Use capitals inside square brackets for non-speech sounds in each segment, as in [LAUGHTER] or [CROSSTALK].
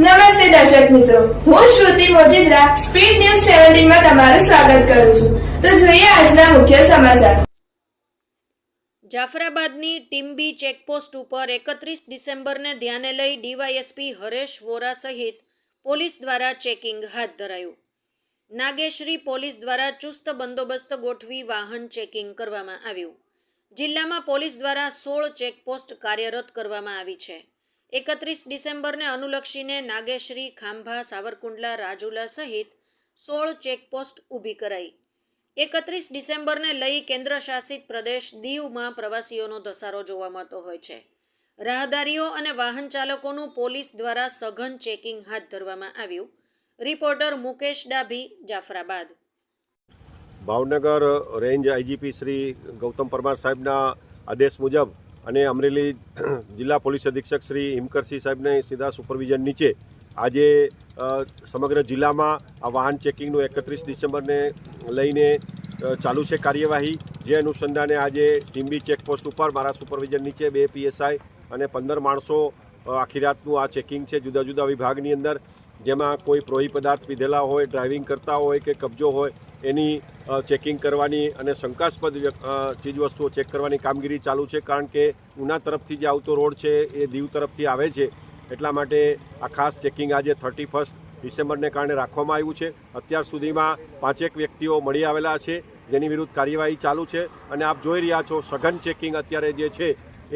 નમસ્તે દર્શક મિત્રો. હું શ્રુતિ મોજીદ્રા, સ્પીડ ન્યૂઝ સેવન્ટીનમાં તમારું સ્વાગત કરું છું. તો જોઈએ આજના મુખ્ય સમાચાર. જાફરાબાદની ટીમ્બી ચેકપોસ્ટ ઉપર એકત્રીસ ડિસેમ્બરને ધ્યાને લઈ ડીવાયએસપી હરેશ વોરા સહિત પોલીસ દ્વારા ચેકિંગ હાથ ધરાયું. નાગેશ્રી પોલીસ દ્વારા ચુસ્ત બંદોબસ્ત ગોઠવી વાહન ચેકિંગ કરવામાં આવ્યું. જિલ્લામાં પોલીસ દ્વારા સોળ ચેકપોસ્ટ કાર્યરત કરવામાં આવી છે. એકત્રીસ ડિસેમ્બરને અનુલક્ષીને નાગેશ્રી, ખાંભા, સાવરકુંડલા, રાજુલા સહિત સોળ ચેકપોસ્ટ ઊભી કરાઈ. એકત્રીસ ડિસેમ્બરને લઈ કેન્દ્ર શાસિત પ્રદેશ દીવમાં પ્રવાસીઓનો ધસારો જોવા મળતો હોય છે. રાહદારીઓ અને વાહન ચાલકોનું પોલીસ દ્વારા સઘન ચેકિંગ હાથ ધરવામાં આવ્યું. Reporter Mukesh Dabhi, Jafrabad. Bhavnagar range IGP Shri Gautam Parmar સાહેબના આદેશ મુજબ અને અમરેલી [CLEARS THROAT] જિલ્લા પોલીસ અધિક્ષક શ્રી હિમકરસિંહ સાહેબને સીધા સુપરવિઝન નીચે આજે સમગ્ર જિલ્લામાં આ વાહન ચેકિંગનું એકત્રીસ ડિસેમ્બરને લઈને ચાલુ છે કાર્યવાહી. જે અનુસંધાને આજે ટીમ્બી ચેકપોસ્ટ ઉપર, મારા સુપરવિઝન નીચે બે પીએસઆઈ અને પંદર માણસો આખી રાતનું આ ચેકિંગ છે જુદા જુદા વિભાગની અંદર, જેમાં કોઈ પ્રોહી પદાર્થ પીધેલા હોય, ડ્રાઇવિંગ કરતા હોય કે કબજો હોય એની ચેકિંગ કરવાની અને શંકાસ્પદ ચીજવસ્તુઓ ચેક કરવાની કામગીરી ચાલુ છે, કારણ કે ઉના તરફથી જે આવતો રોડ છે એ દીવ તરફથી આવે છે. એટલા માટે આ ખાસ ચેકિંગ આજે થર્ટી ફર્સ્ટ ડિસેમ્બરને કારણે રાખવામાં આવ્યું છે. અત્યાર સુધીમાં પાંચેક વ્યક્તિઓ મળી આવેલા છે, જેની વિરુદ્ધ કાર્યવાહી ચાલુ છે. અને આપ જોઈ રહ્યા છો, સઘન ચેકિંગ અત્યારે જે છે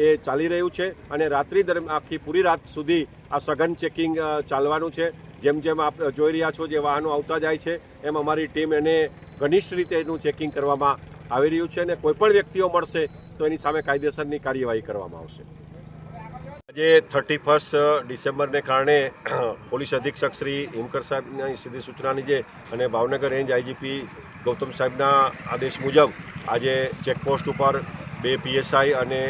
એ ચાલી રહ્યું છે. અને રાત્રિ દરમિયાન, આખી પૂરી રાત સુધી આ સઘન ચેકિંગ ચાલવાનું છે. જેમ જેમ આપ જોઈ રહ્યા છો જે વાહનો આવતા જાય છે, એમ અમારી ટીમ એને ઘનિષ્ઠ રીતે એનું ચેકિંગ કરવામાં આવી રહ્યું છે અને કોઈપણ વ્યક્તિઓ મળશે તો એની સામે કાયદેસરની કાર્યવાહી કરવામાં આવશે. આજે થર્ટી ફર્સ્ટ ડિસેમ્બરને કારણે [CLEARS THROAT] પોલીસ અધિક્ષક શ્રી હિમકર સાહેબની સીધી સૂચનાની જે અને ભાવનગર રેન્જ આઈજીપી ગૌતમ સાહેબના આદેશ મુજબ આજે ચેકપોસ્ટ ઉપર બે પીએસઆઈ અને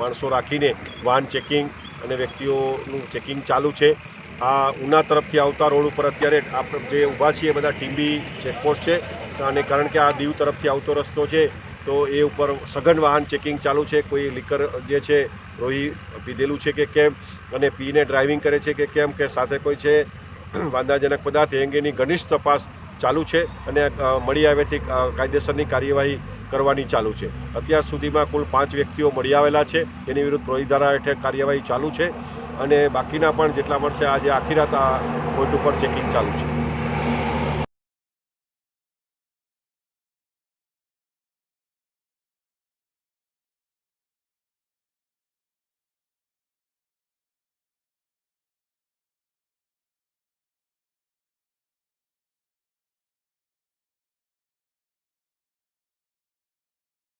માણસો રાખીને વાહન ચેકિંગ અને વ્યક્તિઓનું ચેકિંગ ચાલુ છે. આ ઉના તરફથી આવતા રોડ ઉપર અત્યારે આપણે જે ઊભા છીએ, બધા ટીંબી ચેકપોસ્ટ છે. અને કારણ કે આ દીવ તરફથી આવતો રસ્તો છે, તો એ ઉપર સઘન વાહન ચેકિંગ ચાલુ છે. કોઈ લીકર જે છે, રોહી પીધેલું છે કે કેમ? અને પીને ડ્રાઇવિંગ કરે છે કે કેમ? કે સાથે કોઈ છે, વાંધાજનક પદાર્થ એ અંગેની ઘનિષ્ઠ તપાસ ચાલુ છે અને મળી આવ્યાથી કાયદેસરની કાર્યવાહી કરવાની ચાલુ છે. અત્યાર સુધીમાં કુલ પાંચ વ્યક્તિઓ મળી આવેલા છે. એની વિરુદ્ધ પ્રોહી ધારા હેઠળ કાર્યવાહી ચાલુ છે. અને બાકીના પણ જેટલા મળશે આજે આખી રાત આ પોઈન્ટ ઉપર ચેકિંગ ચાલુ છે.